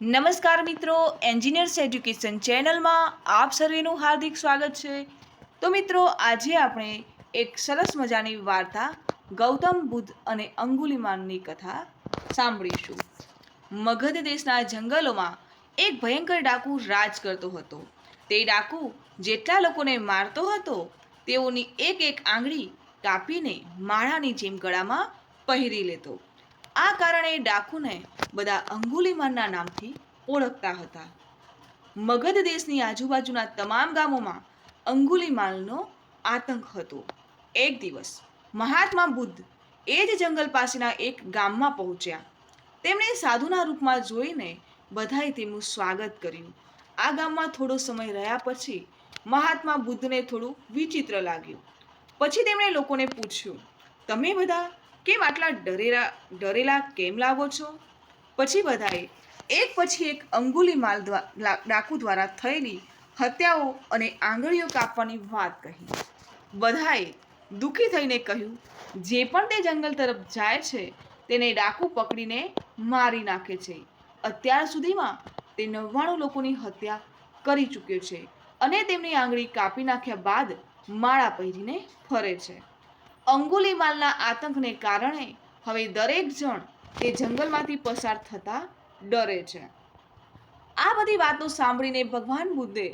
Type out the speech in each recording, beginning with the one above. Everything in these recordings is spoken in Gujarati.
નમસ્કાર મિત્રો એન્જિનિયર્સ એજ્યુકેશન ચેનલમાં આપ સર્વેનું હાર્દિક સ્વાગત છે. તો મિત્રો, આજે આપણે એક સરસ મજાની વાર્તા, ગૌતમ બુદ્ધ અને અંગુલિમાનની કથા સાંભળીશું. મગધ દેશના જંગલોમાં એક ભયંકર ડાકુ રાજ કરતો હતો. તે ડાકુ જેટલા લોકોને મારતો હતો, તેઓની એક એક આંગળી કાપીને માળાની જેમ ગળામાં પહેરી લેતો. આ કારણે ડાકુને બધા અંગુલીમાનના નામથી ઓળખતા હતા. મગધ દેશની આજુબાજુના તમામ ગામોમાં અંગુલીમાલનો આતંક હતો. એક દિવસ મહાત્મા બુદ્ધ એ જ જંગલ પાસેના એક ગામમાં પહોંચ્યા. તેમણે સાધુના રૂપમાં જોઈને બધાએ તેમનું સ્વાગત કર્યું. આ ગામમાં થોડો સમય રહ્યા પછી મહાત્મા બુદ્ધને થોડું વિચિત્ર લાગ્યું. પછી તેમણે લોકોને પૂછ્યું, તમે બધા કેમ આટલા ડરેલા ડરેલા કેમ લાગો છો? પછી બધાએ એક પછી એક અંગુલી માલ ડાકુ દ્વારા થયેલી હત્યાઓ અને આંગળીઓ કાપવાની વાત કહી. બધાએ દુઃખી થઈને કહ્યું, જે પણ તે જંગલ તરફ જાય છે, તેને ડાકુ પકડીને મારી નાખે છે. અત્યાર સુધીમાં તે નવ્વાણું લોકોની હત્યા કરી ચૂક્યો છે અને તેમની આંગળી કાપી નાખ્યા બાદ માળા પહેરીને ફરે છે. અંગુલીમાલના આતંકને કારણે હવે દરેક જણ તે જંગલમાંથી પસાર થતા ડરે છે. આ બધી વાતો સાંભળીને ભગવાન બુદ્ધે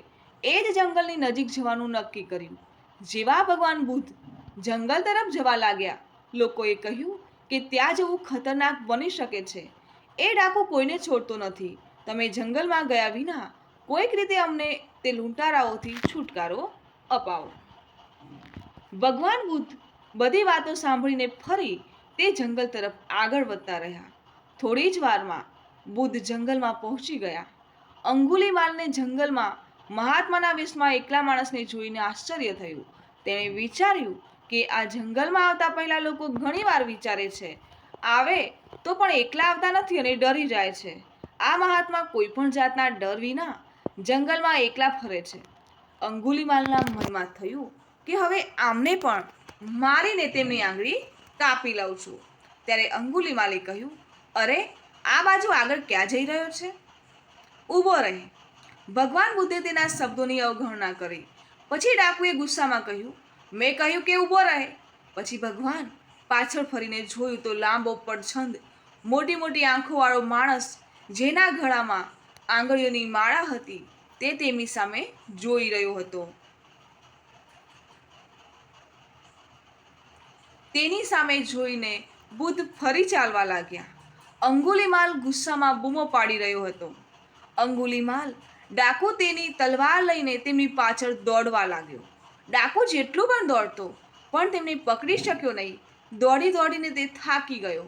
એ જ જંગલની નજીક જવાનું નક્કી કર્યું. જેવા ભગવાન બુદ્ધ જંગલ તરફ જવા લાગ્યા, લોકોએ કહ્યું કે ત્યાં જવું ખતરનાક બની શકે છે. એ ડાકુ કોઈને છોડતો નથી. તમે જંગલમાં ગયા વિના કોઈક રીતે અમને તે લૂંટારાઓથી છુટકારો અપાવો. ભગવાન બુદ્ધ બધી વાતો સાંભળીને ફરી તે જંગલ તરફ આગળ વધતા રહ્યા. થોડી જ વારમાં બુદ્ધ જંગલમાં પહોંચી ગયા. અંગુલીમાલને જંગલમાં મહાત્માના વેશમાં એકલા માણસને જોઈને આશ્ચર્ય થયું. તેણે વિચાર્યું કે આ જંગલમાં આવતા પહેલાં લોકો ઘણીવાર વિચારે છે, આવે તો પણ એકલા આવતા નથી અને ડરી જાય છે. આ મહાત્મા કોઈ પણ જાતના ડર વિના જંગલમાં એકલા ફરે છે. અંગુલીમાલના મનમાં થયું કે હવે આમને પણ મારીને તેમની આંગળી કાપી લઉં છું. ત્યારે અંગુલીમાલે કહ્યું, અરે, આ બાજુ આગળ ક્યાં જઈ રહ્યો છે? ઊભો રહે. ભગવાન બુદ્ધે તેના શબ્દોની અવગણના કરી. પછી ડાકુએ ગુસ્સામાં કહ્યું, મેં કહ્યું કે ઊભો રહે. પછી ભગવાન પાછળ ફરીને જોયું તો લાંબો પડછંદ મોટી મોટી આંખોવાળો માણસ, જેના ગળામાં આંગળીઓની માળા હતી, તે તેમની સામે જોઈ રહ્યો હતો. તેની સામે જોઈને બુદ્ધ ફરી ચાલવા લાગ્યા. અંગુલીમાલ ગુસ્સામાં બૂમો પાડી રહ્યો હતો. અંગુલીમાલ ડાકુ તેની તલવાર લઈને તેમની પાછળ દોડવા લાગ્યો. ડાકુ જેટલું પણ દોડતો, પણ તેમને પકડી શક્યો નહીં. દોડી દોડીને તે થાકી ગયો.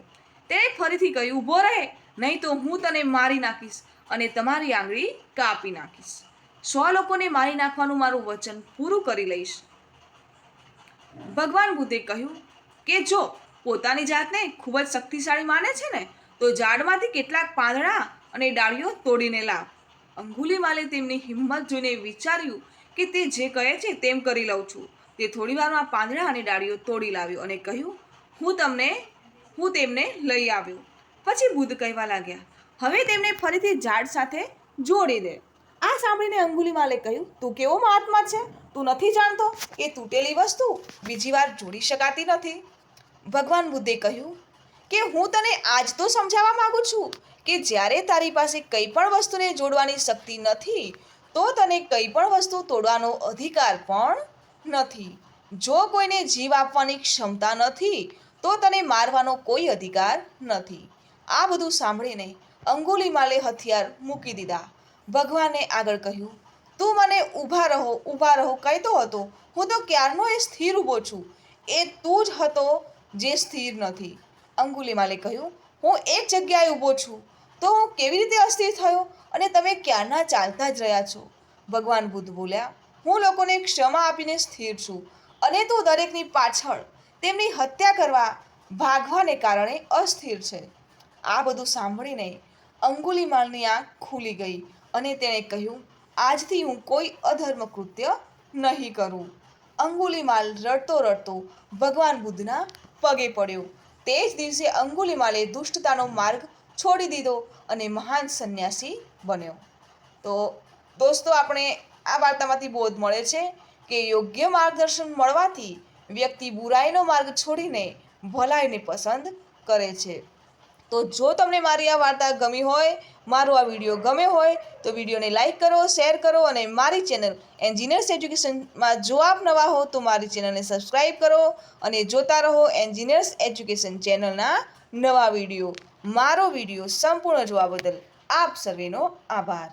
તેણે ફરીથી કહ્યું ઊભો રહે, નહીં તો હું તને મારી નાખીશ અને તમારી આંગળી કાપી નાખીશ. સો લોકોને મારી નાખવાનું મારું વચન પૂરું કરી લઈશ. ભગવાન બુદ્ધે કહ્યું કે જો પોતાની જાતને ખૂબ જ શક્તિશાળી માને છે ને, તો ઝાડમાંથી કેટલાક પાંદડા અને ડાળીઓ તોડીને લાવ. અંગુલીમાલે તેમની હિંમત જોઈને વિચાર્યું કે તે જે કહે છે તેમ કરી લઉં છું. તે થોડી વારમાં પાંદડા અને ડાળીઓ તોડી લાવ્યો અને કહ્યું, હું તમને, હું તેમને લઈ આવ્યો. પછી બુદ્ધ કહેવા લાગ્યા, હવે તેમને ફરીથી ઝાડ સાથે જોડી દે. આ સાંભળીને અંગુલીમાલે કહ્યું, તું કેવો મહાત્મા છે? તું નથી જાણતો કે તૂટેલી વસ્તુ બીજી વાર જોડી શકાતી નથી. ભગવાન બુદ્ધે કહ્યું કે હું તને આજ તો સમજાવવા માગું છું કે જ્યારે તારી પાસે કંઈ પણ વસ્તુને જોડવાની શક્તિ નથી, તો તને કંઈ પણ વસ્તુ તોડવાનો અધિકાર પણ નથી. જો કોઈને જીવ આપવાની ક્ષમતા નથી, તો તને મારવાનો કોઈ અધિકાર નથી. આ બધું સાંભળીને અંગુલીમાલે હથિયાર મૂકી દીધા. ભગવાને આગળ કહ્યું, તું મને ઊભા રહો ઊભા રહો, કહેતો હતો. હું તો ક્યારનો એ સ્થિર ઊભો છું. એ તું જ હતો જે સ્થિર નથી. અંગુલીમાલે કહ્યું, હું એક જગ્યાએ ઊભો છું. તો હું કેવી રીતે અસ્થિર થયો અને તમે ક્યારના ચાલતા જ રહ્યા છો? ભગવાન બુદ્ધ બોલ્યા, હું લોકોને ક્ષમા આપીને સ્થિર છું અને તું દરેકની પાછળ તેમની હત્યા કરવા ભાગવાને કારણે અસ્થિર છે. આ બધું સાંભળીને અંગુલીમાલની આંખ ખુલી ગઈ અને તેણે કહ્યું, આજથી હું કોઈ અધર્મ કૃત્ય નહીં કરું. અંગુલીમાલ રડતો રડતો ભગવાન બુદ્ધના પગે પડ્યું. તે જ દિવસે અંગુલીમાલે દુષ્ટતાનો માર્ગ છોડી દીધો અને મહાન સંન્યાસી બન્યો. તો દોસ્તો, આપણે આ વાર્તામાંથી બોધ મળે છે કે યોગ્ય માર્ગદર્શન મળવાથી વ્યક્તિ બુરાઈનો માર્ગ છોડીને ભલાઈને પસંદ કરે છે. તો જો તમને મારી આ વાર્તા ગમી હોય, મારો આ વીડિયો ગમ્યો હોય, તો વિડીયોને લાઇક કરો, શેર કરો અને મારી ચેનલ એન્જિનિયર્સ એજ્યુકેશનમાં જો આપ નવા હો, તો મારી ચેનલને સબસ્ક્રાઈબ કરો અને જોતા રહો એન્જિનિયર્સ એજ્યુકેશન ચેનલના નવા વીડિયો. મારો વીડિયો સંપૂર્ણ જોવા બદલ આપ સર્વેનો આભાર.